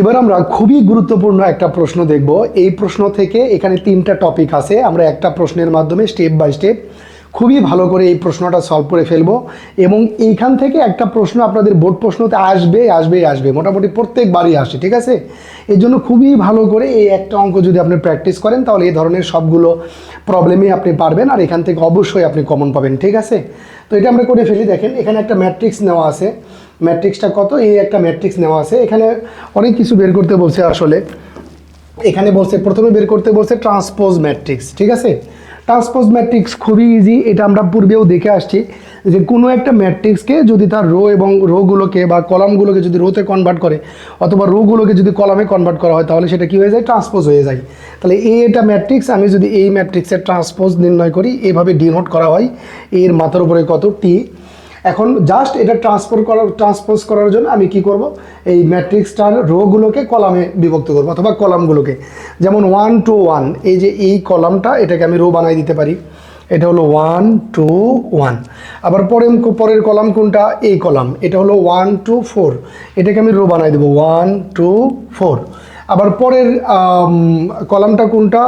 এবার আমরা খুবই গুরুত্বপূর্ণ একটা প্রশ্ন দেখব। এই প্রশ্ন থেকে এখানে তিনটা টপিক আছে। আমরা একটা প্রশ্নের মাধ্যমে স্টেপ বাই স্টেপ খুবই ভালো করে এই প্রশ্নটা সলভ করে ফেলব এবং এইখান থেকে একটা প্রশ্ন আপনাদের বোর্ড প্রশ্নতে আসবে আসবে আসবে। মোটামুটি প্রত্যেকবারই আসে, ঠিক আছে? এর জন্য খুবই ভালো করে এই একটা অঙ্ক যদি আপনি প্র্যাকটিস করেন, তাহলে এই ধরনের সবগুলো প্রবলেমই আপনি পারবেন আর এখান থেকে অবশ্যই আপনি কমন পাবেন, ঠিক আছে? তো এটা আমরা করে ফেলি, দেখেন, এখানে একটা ম্যাট্রিক্স নেওয়া আছে। ম্যাট্রিক্সটা কত? এই একটা ম্যাট্রিক্স নেওয়া আছে। এখানে অনেক কিছু বের করতে বলছে আসলে। এখানে বলছে, প্রথমে বের করতে বলছে ট্রান্সপোজ ম্যাট্রিক্স ঠিক আছে? ট্রান্সপোজ ম্যাট্রিক্স খুবই ইজি এটা আমরা পূর্বেও দেখে আসছি যে কোনো একটা ম্যাট্রিক্সকে যদি তার রো এবং রোগুলোকে বা কলামগুলোকে যদি রোতে কনভার্ট করে অথবা রোগুলোকে যদি কলামে কনভার্ট করা হয়, তাহলে সেটা কী হয়ে যায়? ট্রান্সপোজ হয়ে যায়। তাহলে এই এটা ম্যাট্রিক্স আমি যদি এই ম্যাট্রিক্সের ট্রান্সপোজ নির্ণয় করি, এভাবে ডিনোট করা হয়, এর মাথার উপরে কত? টি এখন জাস্ট এটা ট্রান্সফার করার ট্রান্সপোজ করার জন্য আমি কি করব? এই ম্যাট্রিক্সটার রোগুলোকে কলামে বিভক্ত করব অথবা কলামগুলোকে যেমন ওয়ান টু ওয়ান এই যে এই কলামটা এটাকে আমি রো বানাই দিতে পারি। এটা হলো ওয়ান টু ওয়ান আবার পরের পরের কলাম কোনটা? এই কলাম এটা হলো ওয়ান টু ফোর এটাকে আমি রো বানাই দেবো ওয়ান টু ফোর আবার পরের কলামটা কোনটা?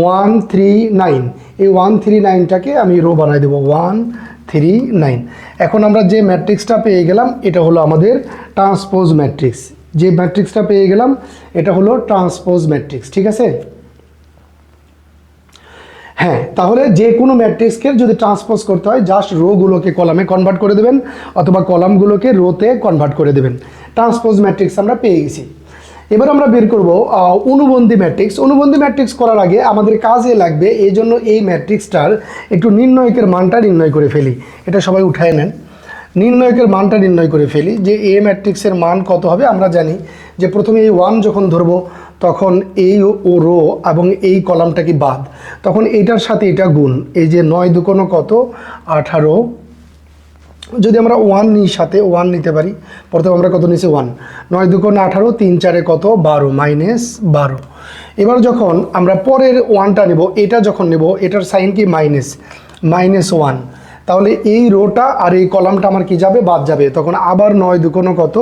ওয়ান থ্রি নাইন এই ওয়ান থ্রি নাইনটাকে আমি রো বানাই দেবো ওয়ান থ্রি নাইন এখন আমরা যে ম্যাট্রিক্সটা পেয়ে গেলাম, এটা হলো আমাদের ট্রান্সপোজ ম্যাট্রিক্স যে ম্যাট্রিক্সটা পেয়ে গেলাম, এটা হলো ট্রান্সপোজ ম্যাট্রিক্স ঠিক আছে? হ্যাঁ তাহলে যে কোনো ম্যাট্রিক্সকে যদি ট্রান্সপোজ করতে হয় জাস্ট রোগুলোকে কলামে কনভার্ট করে দেবেন, অথবা কলামগুলোকে রোতে কনভার্ট করে দেবেন। ট্রান্সপোজ ম্যাট্রিক্স আমরা পেয়ে গেছি। এবার আমরা বের করব অনুবন্ধী ম্যাট্রিক্স অনুবন্ধী ম্যাট্রিক্স করার আগে আমাদের কাজে লাগবে এই জন্য এই ম্যাট্রিক্সটার একটু নির্ণয়কের মানটা নির্ণয় করে ফেলি। এটা সবাই উঠায় নেন। নির্ণয়কের মানটা নির্ণয় করে ফেলি যে এ ম্যাট্রিক্সের মান কত হবে আমরা জানি। যে প্রথমে এই ওয়ান যখন ধরবো, তখন এই ও রো এবং এই কলামটা কি বাদ? তখন এইটার সাথে এটা গুণ। এই যে নয় দুকোনো কত? আঠারো যদি আমরা ওয়ান নিই সাথে ওয়ান নিতে পারি, প্রথমে আমরা কত নিছি ওয়ান নয় দুকোণ আঠারো, তিন চারে কত? বারো মাইনাস বারো। এবার যখন আমরা পরের ওয়ানটা নেব, এটা যখন নেব, এটার সাইন কি? মাইনাস মাইনাস ওয়ান তাহলে এই রোটা আর এই কলামটা আমার কি যাবে? বাদ যাবে। তখন আবার নয় দুকোনো কত?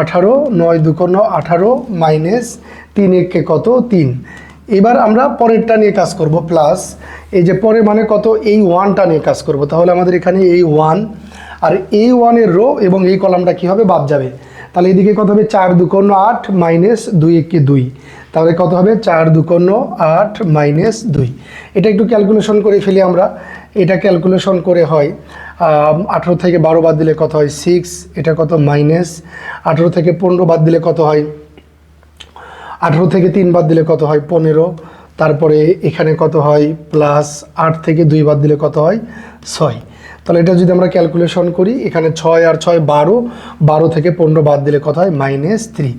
আঠারো, নয় দুকোনো আঠারো মাইনাস তিন একে কত? তিন। এবার আমরা পরেরটা নিয়ে কাজ করব প্লাস এই যে পরে মানে কত? এই ওয়ানটা নিয়ে কাজ করব। তাহলে আমাদের এখানে এই ওয়ান আর এই ওয়ানের রো এবং এই কলামটা কি হবে? বাদ যাবে। তাহলে এদিকে কত হবে? চার দুকোন্ন আট মাইনাস দুই একে দুই। তাহলে কত হবে? চার দুকোন্ন আট মাইনাস দুই। এটা একটু ক্যালকুলেশন করে ফেলি আমরা। এটা ক্যালকুলেশন করে হয় আঠেরো থেকে বারো বাদ দিলে কত হয়? সিক্স এটা কত? মাইনাস আঠেরো থেকে পনেরো বাদ দিলে কত হয়? আঠেরো থেকে তিন বাদ দিলে কত হয়? পনেরো। তারপরে এখানে কত হয়? প্লাস আট থেকে দুই বাদ দিলে কত হয়? ছয়। তাহলে এটা যদি আমরা ক্যালকুলেশন করি, এখানে ছয় আর ছয় বারো বারো থেকে পনেরো বাদ দিলে কত হয়? মাইনাস থ্রি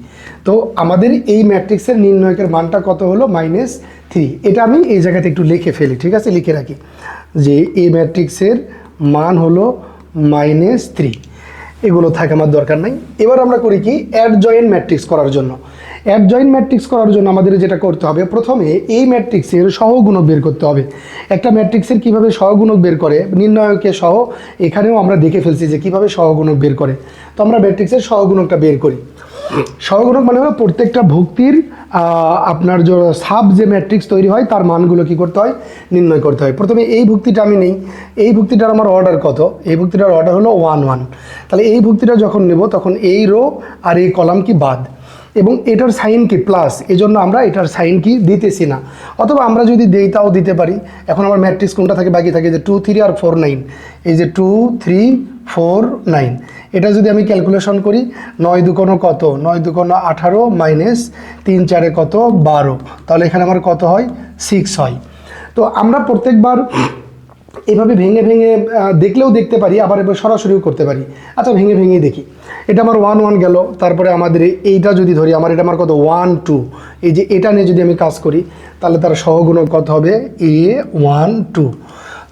তো আমাদের এই ম্যাট্রিক্সের নির্ণয়কের মানটা কত হলো? মাইনাস থ্রি এটা আমি এই জায়গাতে একটু লিখে ফেলি, ঠিক আছে? লিখে রাখি যে এই ম্যাট্রিক্সের মান হলো মাইনাস থ্রি এগুলো থাকে আমার দরকার নাই। এবার আমরা করি কি অ্যাড জয়েন্ট ম্যাট্রিক্স করার জন্য। অ্যাড জয়েন্ট ম্যাট্রিক্স করার জন্য আমাদের যেটা করতে হবে, প্রথমে এই ম্যাট্রিক্সের সহগুণক বের করতে হবে। একটা ম্যাট্রিক্সের কীভাবে সহগুণক বের করে নির্ণয়কে সহ, এখানেও আমরা দেখে ফেলছি যে কীভাবে সহগুণক বের করে। তো আমরা ম্যাট্রিক্সের সহগুণকটা বের করি। সহগুণক মানে হলো প্রত্যেকটা ভুক্তির আপনার যে সাব যে ম্যাট্রিক্স তৈরি হয়, তার মানগুলো কি করতে হয়? নির্ণয় করতে হয়। প্রথমে এই ভুক্তিটা আমি নেই। এই ভুক্তিটার আমার অর্ডার কত? এই ভুক্তিটার অর্ডার হলো ওয়ান ওয়ান তাহলে এই ভুক্তিটা যখন নেব, তখন এই রো আর এই কলাম কি বাদ? এবং এটার সাইন কি প্লাস এজন্য আমরা এটার সাইন কি দিতেছি না। অথবা আমরা যদি দেই, তাও দিতে পারি। এখন আমার ম্যাট্রিক্স কোনটা থাকে বাকি থাকে যে টু থ্রি আর ফোর নাইন এই যে টু থ্রি ফোর নাইন এটা যদি আমি ক্যালকুলেশন করি, নয় দুকোনো কত? নয় দুকোনো আঠারো মাইনাস তিন চারে কত? বারো। তাহলে এখানে আমার কত হয়? সিক্স হয়। তো আমরা প্রত্যেকবার এভাবে ভেঙে ভেঙে দেখলেও দেখতে পারি, আবার সরাসরিও করতে পারি। আচ্ছা ভেঙে ভেঙে দেখি। এটা আমার ওয়ান ওয়ান গেল, তারপরে আমাদের এইটা যদি ধরি, আমার এটা আমার কত? ওয়ান টু এই যে এটা নিয়ে যদি আমি কাজ করি, তাহলে তার সহগুণক কত হবে? এ ওয়ান টু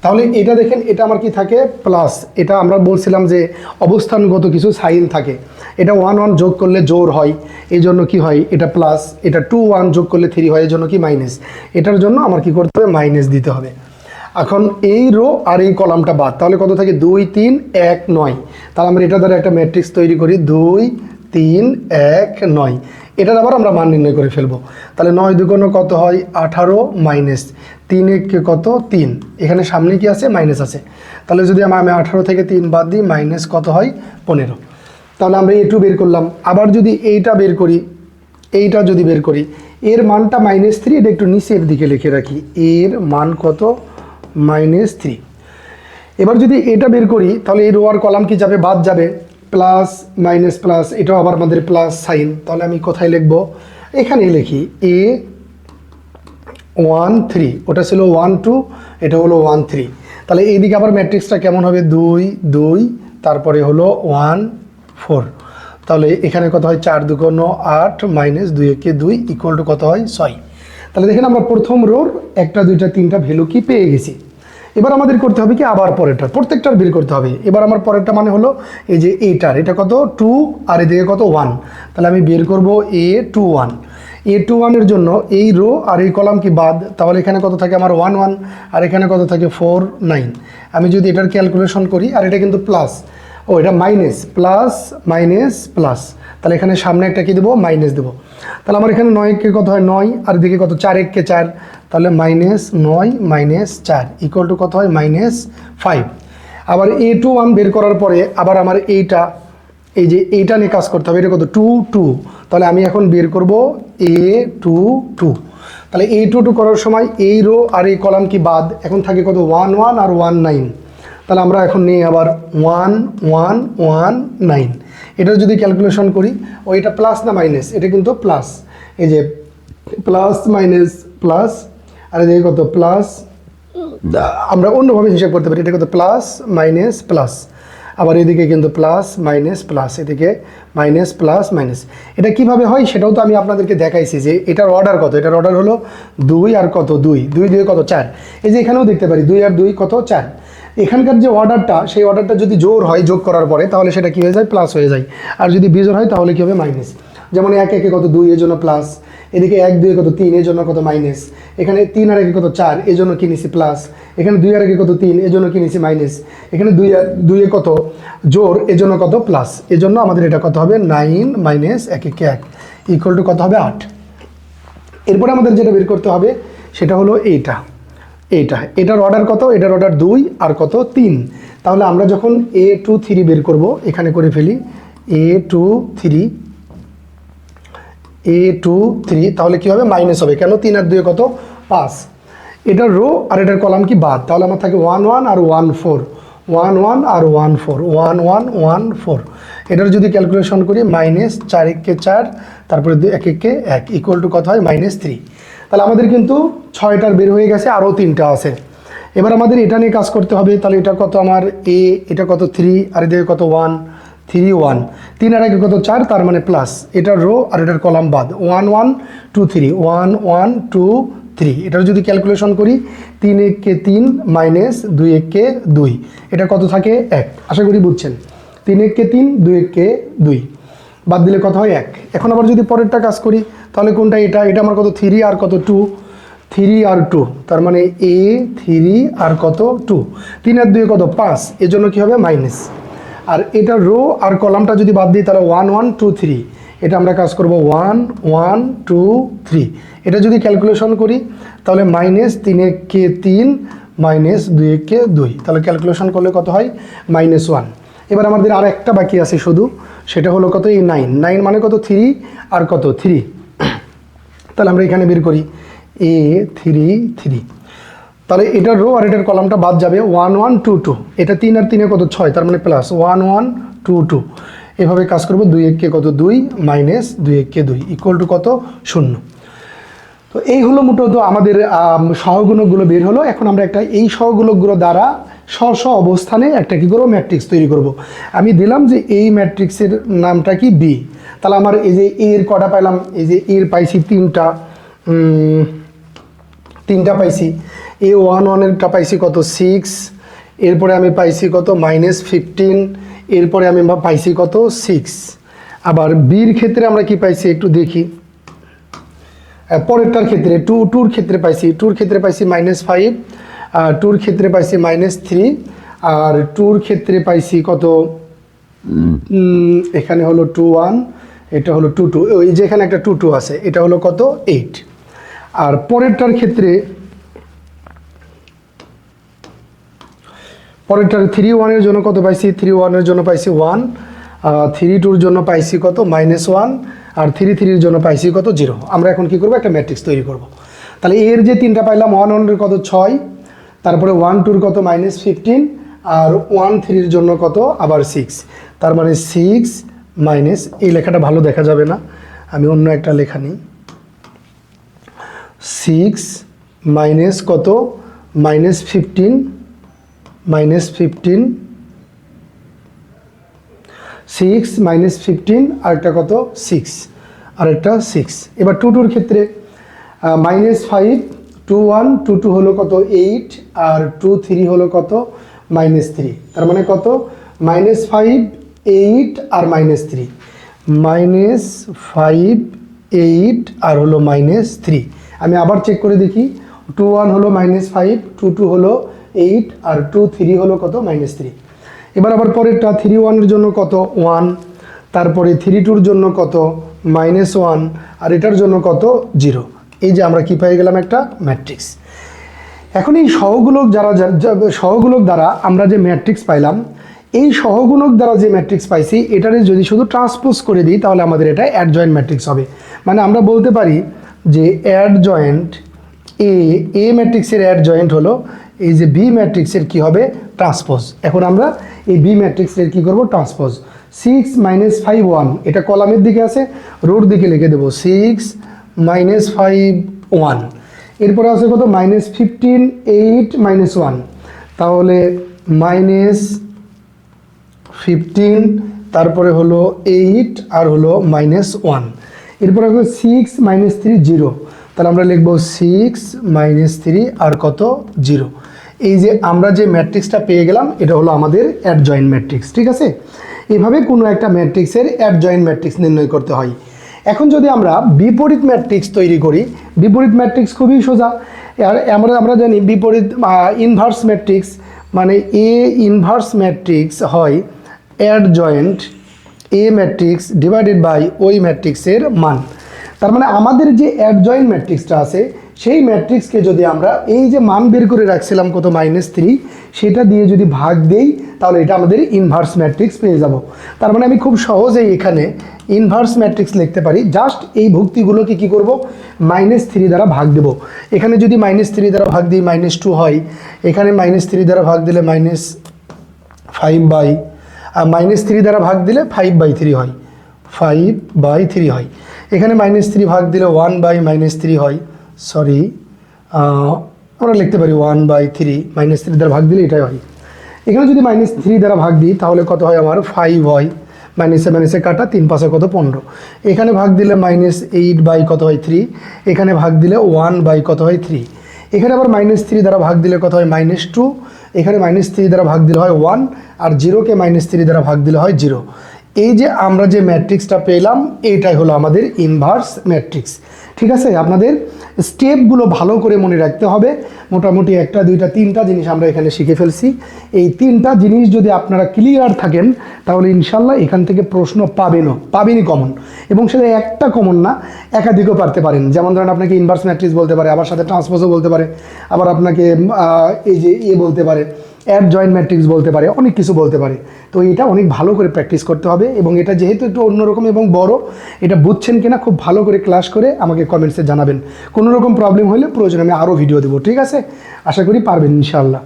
তাহলে এটা দেখেন, এটা আমার কি থাকে? প্লাস এটা আমরা বলছিলাম যে অবস্থানগত কিছু সাইন থাকে। এটা ওয়ান ওয়ান যোগ করলে জোর হয়, এই জন্য কি হয়? এটা প্লাস এটা টু ওয়ান যোগ করলে থ্রি হয়, এই জন্য কি মাইনাস এটার জন্য আমার কি করতে হবে? মাইনাস দিতে হবে। এখন এই রো আর এই কলামটা বাদ। তাহলে কত থাকে? দুই, তিন, এক, নয়। তাহলে আমরা এটা দ্বারা একটা ম্যাট্রিক্স তৈরি করি। দুই, তিন, এক, নয়। এটার আবার আমরা মান নির্ণয় করে ফেলব। তাহলে নয় দুগুণ কত হয়? আঠারো মাইনাস তিন একে কত? তিন। এখানে সামনে কি আছে? মাইনাস আছে। তাহলে যদি আমি আঠারো থেকে তিন বাদ দিই মাইনাস কত হয়? পনেরো। তাহলে আমরা এ টু বের করলাম। আবার যদি এইটা বের করি, এইটা যদি বের করি, এর মানটা মাইনাস থ্রি এটা একটু নিচের দিকে লিখে রাখি। এর মান কত? মাইনাস থ্রি এবার যদি এটা বের করি, তাহলে এই রোয়ার কলাম কি যাবে? বাদ যাবে। প্লাস মাইনাস প্লাস এটাও আবার আমাদের প্লাস সাইন তাহলে আমি কোথায় লিখব? এখানে লিখি। এ ওয়ান থ্রি ওটা ছিল ওয়ান টু এটা হলো ওয়ান থ্রি তাহলে এইদিকে আবার ম্যাট্রিক্সটা কেমন হবে? দুই দুই, তারপরে হলো ওয়ান ফোর তাহলে এখানে কত হয়? চার দুগুণ আট মাইনাস দুই একে দুই ইকুয়াল টু কত হয়? ছয়। তাহলে দেখেন আমরা প্রথম রোর একটা, দুইটা, তিনটা ভ্যালু কি পেয়ে গেছি? এবার আমাদের করতে হবে কি? আবার পরেরটা। প্রত্যেকটার বের করতে হবে। এবার আমার পরেরটা মানে হলো এই যে এইটার। এটা কত? টু আর এদিকে কত? ওয়ান। তাহলে আমি বের করব A two one. A two ওয়ানের জন্য এই রো আর এই কলাম কি বাদ? তাহলে এখানে কত থাকে? আমার ওয়ান ওয়ান। আর এখানে কত থাকে? Four nine. আমি যদি এটার ক্যালকুলেশন করি, আর এটা কিন্তু প্লাস। ও, এটা মাইনাস প্লাস মাইনাস প্লাস তাহলে এখানে সামনে একটা কি দেবো? মাইনাস দেবো। তাহলে আমার এখানে নয় কে কত হয়? নয়। আর এদিকে কত? চার এক কে চার। তাহলে মাইনাস নয় মাইনাস চার। ইকুয়াল টু কত হয়? মাইনাস ফাইভ আবার এ টু ওয়ান বের করার পরে আবার আমার এইটা, এই যে এইটা নিয়ে কাজ করতে হবে, এটা কত? টু টু তাহলে আমি এখন বের করব এ টু টু তাহলে এ টু টু করার সময় এই রো আর এই কলাম কি বাদ? এখন থাকে কত? ওয়ান ওয়ান আর ওয়ান নাইন তাহলে আমরা এখন নিই আবার ওয়ান ওয়ান ওয়ান নাইন এটা যদি ক্যালকুলেশন করি, ও এটা প্লাস না মাইনাস এটা কিন্তু প্লাস এই যে প্লাস মাইনাস প্লাস আর এদিকে কত? প্লাস আমরা অন্যভাবে হিসাব করতে পারি। এটা কত? প্লাস মাইনাস প্লাস আবার এদিকে কিন্তু প্লাস মাইনাস প্লাস এদিকে মাইনাস প্লাস মাইনাস এটা কীভাবে হয় সেটাও তো আমি আপনাদেরকে দেখাইছি যে এটার অর্ডার কত? এটার অর্ডার হলো দুই আর কত? দুই। দুই দুই, কত? চার। এই যে এখানেও দেখতে পারি দুই আর দুই কত? চার। এখানকার যে অর্ডারটা সেই অর্ডারটা যদি জোর হয় যোগ করার পরে, তাহলে সেটা কী হয়ে যায়? প্লাস হয়ে যায়। আর যদি বিজোর হয়, তাহলে কী হবে? মাইনাস যেমন এক একে কত দুই এর জন্য প্লাস এদিকে এক, দুই কত তিন, এর জন্য কত মাইনাস এখানে তিন আর একে কত চার, এর জন্য কি নিছি প্লাস এখানে দুই আর একে কত তিন, এর জন্য কি নিছি মাইনাস এখানে দুই আর, দুই এ কত জোর, এর জন্য কত প্লাস এর জন্য আমাদের এটা কত হবে নাইন মাইনাস এক একে এক ইকুয়াল টু কত হবে আট। এরপরে আমাদের যেটা বের করতে হবে, সেটা হলো এইটা এইটা, এটার অর্ডার কত, এটার অর্ডার দুই আর কত তিন। তাহলে আমরা যখন এ টু থ্রি বের করব, এখানে করে ফেলি A two three A two three তাহলে কী হবে? মাইনাস হবে। কেন? তিন আর দুই কত? পাঁচ। এটার রো আর এটার কলাম কি বাদ? তাহলে আমার থাকে ওয়ান ওয়ান আর ওয়ান ফোর ওয়ান ওয়ান আর one four one one one four এটার যদি ক্যালকুলেশন করি মাইনাস চার এককে চার, তারপরে এক এককে এক ইকুয়াল টু কত হয়? মাইনাস থ্রি তাহলে আমাদের কিন্তু ছয়টার বের হয়ে গেছে, আরও তিনটা আছে। এবার আমাদের এটা নিয়ে কাজ করতে হবে। তাহলে এটা কত আমার এ এটা কত থ্রি আর এদিকে কত ওয়ান থ্রি ওয়ান তিন আর একে কত? চার, তার মানে প্লাস এটার রো আর এটার কলাম বাদ। One one two three one one two three এটার যদি ক্যালকুলেশন করি, তিন এককে তিন মাইনাস দুই এককে দুই। এটা কত থাকে? এক। আশা করি বুঝছেন। তিন এককে তিন, দুই এককে দুই। বাদ দিলে কত হয়? এক। এখন আবার যদি পরেরটা কাজ করি, তাহলে কোনটা এটা? এটা আমার কত? থ্রি আর কত? টু থ্রি আর টু তার মানে এ থ্রি আর কত? টু তিন আর দুই কত? পাঁচ। এর জন্য কী হবে? মাইনাস আর এটা রো আর কলামটা যদি বাদ দিই, তাহলে ওয়ান ওয়ান টু থ্রি এটা আমরা কাজ করব ওয়ান ওয়ান টু থ্রি এটা যদি ক্যালকুলেশন করি, তাহলে মাইনাস তিন কে তিন মাইনাস দুই কে দুই। তাহলে ক্যালকুলেশন করলে কত হয়? মাইনাস ওয়ান এবার আমাদের আর একটা বাকি আছে শুধু, সেটা হলো কত? এই নাইন নাইন মানে কত? থ্রি আর কত? থ্রি তাহলে আমরা এখানে বের করি। এ থ্রি থ্রি তাহলে এটার রো আর এটার কলামটা বাদ যাবে ওয়ান ওয়ান টু টু এটা তিন আর তিনে কত? ছয় তার মানে plus one one two two এভাবে কাজ করব দুই এককে কত? দুই মাইনাস দুই এককে দুই ইকুয়াল টু কত? শূন্য। তো এই হলো মূলত আমাদের আম, সহগুণকগুলো বের হলো। এখন আমরা একটা এই সহগুণকগুলো দ্বারা স্ব স্ব অবস্থানে একটা কি করব? ম্যাট্রিক্স তৈরি করব। আমি দিলাম যে এই ম্যাট্রিক্সের নামটা কি? বি তাহলে আমার এই যে এর কটা পাইলাম? এই যে এর পাইছি তিনটা। তিনটা পাইছি। এ ওয়ান ওয়ানেরটা পাইছি কত সিক্স এরপরে আমি পাইছি কত মাইনাস ফিফটিন এরপরে আমি পাইছি কত সিক্স আবার বির ক্ষেত্রে আমরা কি পাইছি একটু দেখি। পরেরটার ক্ষেত্রে টু টুর ক্ষেত্রে পাইছি টুর ক্ষেত্রে পাইছি মাইনাস ফাইভ টুর ক্ষেত্রে পাইছি মাইনাস থ্রি আর টুর ক্ষেত্রে পাইছি কত এখানে হলো টু ওয়ান এটা হলো টু টু ওই যে এখানে একটা টু টু আছে, এটা হলো কত এইট আর পরেরটার ক্ষেত্রে পরেরটার থ্রি ওয়ানের জন্য কত পাইছি? থ্রি ওয়ানের জন্য পাইছি ওয়ান থ্রি টুর জন্য পাইছি কত? মাইনাস ওয়ান আর থ্রি থ্রির জন্য পাইছি কত? জিরো আমরা এখন কি করব? একটা ম্যাট্রিক্স তৈরি করব। তাহলে এর যে তিনটা পাইলাম ওয়ান ওয়ানের কত? ছয়। তারপরে ওয়ান টুর কত? মাইনাস ফিফটিন আর ওয়ান থ্রির জন্য কত? আবার সিক্স তার মানে সিক্স মাইনাস এই লেখাটা ভালো দেখা যাবে না। আমি অন্য একটা লেখা নিই। সিক্স মাইনাস কত? Minus fifteen minus fifteen six minus fifteen আরেকটা কত? সিক্স আরেকটা সিক্স এবার টু টুর ক্ষেত্রে minus five two one two two হলো কত? এইট আর টু থ্রি হলো কত? মাইনাস থ্রি তার মানে কত? মাইনাস ফাইভ এইট আর minus three minus five eight আর হলো মাইনাস থ্রি আমি আবার চেক করে দেখি। টু ওয়ান হলো মাইনাস ফাইভ টু টু হলো এইট আর টু থ্রি হলো কত? মাইনাস থ্রি এবার আবার পরেরটা থ্রি ওয়ানের জন্য কত? ওয়ান তারপরে থ্রি টুর জন্য কত? মাইনাস ওয়ান আর এটার জন্য কত? জিরো এই যে আমরা কি পেয়ে গেলাম একটা? ম্যাট্রিক্স এখন এই সহগুলোক যারা সহগুলোক দ্বারা আমরা যে ম্যাট্রিক্স পাইলাম, এই সহগুণক দ্বারা যে ম্যাট্রিক্স পাইছি, এটারে যদি শুধু ট্রান্সপোজ করে দিই, তাহলে আমাদের এটা অ্যাড জয়েন্ট ম্যাট্রিক্স হবে। মানে আমরা বলতে পারি যে অ্যাড জয়েন্ট এ এ ম্যাট্রিক্সের অ্যাড জয়েন্ট হলো এই যে বি ম্যাট্রিক্সের কি হবে? ট্রান্সপোজ এখন আমরা এই বি ম্যাট্রিক্সের কি করব? Transpose six minus five one এটা কলামের দিকে আছে রোড দিকে লিখে দেবো সিক্স মাইনাস ফাইভ ওয়ান এরপরে আছে কত? Minus fifteen eight minus one তাহলে মাইনাস ফিফটিন তারপরে হলো এইট আর হলো মাইনাস ওয়ান এরপরে হলো সিক্স মাইনাস থ্রি জিরো তাহলে আমরা লিখব সিক্স মাইনাস থ্রি আর কত? জিরো এই যে আমরা যে ম্যাট্রিক্সটা পেয়ে গেলাম, এটা হলো আমাদের অ্যাড জয়েন্ট ম্যাট্রিক্স ঠিক আছে? এভাবে কোনো একটা ম্যাট্রিক্সের অ্যাড জয়েন্ট ম্যাট্রিক্স নির্ণয় করতে হয়। এখন যদি আমরা বিপরীত ম্যাট্রিক্স তৈরি করি, বিপরীত ম্যাট্রিক্স খুবই সোজা। আর আমরা আমরা জানি বিপরীত ইনভার্স ম্যাট্রিক্স মানে এ ইনভার্স ম্যাট্রিক্স হয় adjoint A matrix divided by ওই ম্যাট্রিক্সের মান। তার মানে আমাদের যে অ্যাড জয়েন্ট ম্যাট্রিক্সটা আছে, সেই ম্যাট্রিক্সকে যদি আমরা এই যে মান বের করে রাখছিলাম কত মাইনাস থ্রি সেটা দিয়ে যদি ভাগ দেই, তাহলে এটা আমাদের ইনভার্স ম্যাট্রিক্স পেয়ে যাব। তার মানে আমি খুব সহজেই এখানে ইনভার্স ম্যাট্রিক্স লিখতে পারি। জাস্ট এই ভুক্তিগুলোকে কি করব? মাইনাস থ্রি দ্বারা ভাগ দেব। এখানে যদি মাইনাস থ্রি দ্বারা ভাগ দিই মাইনাস টু হয়। এখানে মাইনাস থ্রি দ্বারা ভাগ দিলে মাইনাস ফাইভ বাই আর মাইনাস থ্রি দ্বারা ভাগ দিলে ফাইভ বাই থ্রি হয়। ফাইভ বাই থ্রি হয়। এখানে মাইনাস থ্রি ভাগ দিলে ওয়ান বাই মাইনাস থ্রি হয়। সরি আমরা লিখতে পারি one by three minus three দ্বারা ভাগ দিলে এটাই হয়। এখানে যদি মাইনাস থ্রি দ্বারা ভাগ দিই, তাহলে কত হয় আমার? ফাইভ হয়। মাইনাসে মাইনাসে কাটা, তিন পাশে কত? পনেরো। এখানে ভাগ দিলে মাইনাস এইট বাই কত হয়? থ্রি এখানে ভাগ দিলে ওয়ান বাই কত হয়? থ্রি এখানে আবার মাইনাস থ্রি দ্বারা ভাগ দিলে কত হয়? মাইনাস টু এখানে মাইনাস থ্রি দ্বারা ভাগ দিলে হয় ওয়ান আর জিরোকে মাইনাস থ্রি দ্বারা ভাগ দিলে হয় জিরো এই যে আমরা যে ম্যাট্রিক্সটা পেলাম, এইটাই হলো আমাদের ইনভার্স ম্যাট্রিক্স ঠিক আছে? আপনাদের স্টেপগুলো ভালো করে মনে রাখতে হবে। মোটামুটি একটা, দুইটা, তিনটা জিনিস আমরা এখানে শিখে ফেলছি। এই তিনটা জিনিস যদি আপনারা ক্লিয়ার থাকেন, তাহলে ইনশাল্লাহ এখান থেকে প্রশ্ন পাবেনও, পাবেনই কমন এবং সেটা একটা কমন না, একাধিকও পারতে পারেন। যেমন ধরেন আপনাকে ইনভার্স ম্যাট্রিক্স বলতে পারে, আবার সাথে ট্রান্সপোজও বলতে পারে, আবার আপনাকে এই যে এ বলতে পারে। অ্যাড জয়েন্ট ম্যাট্রিক্স বলতে পারে, অনেক কিছু বলতে পারে। তো এটা অনেক ভালো করে প্র্যাকটিস করতে হবে এবং এটা যেহেতু একটু অন্যরকম এবং বড়, এটা বুঝছেন কিনা খুব ভালো করে ক্লাস করে আমাকে কমেন্টসে জানাবেন। কোনো রকম প্রবলেম হলে প্রয়োজন আমি আরও ভিডিও দেবো, ঠিক আছে? আশা করি পারবেন ইনশাআল্লাহ।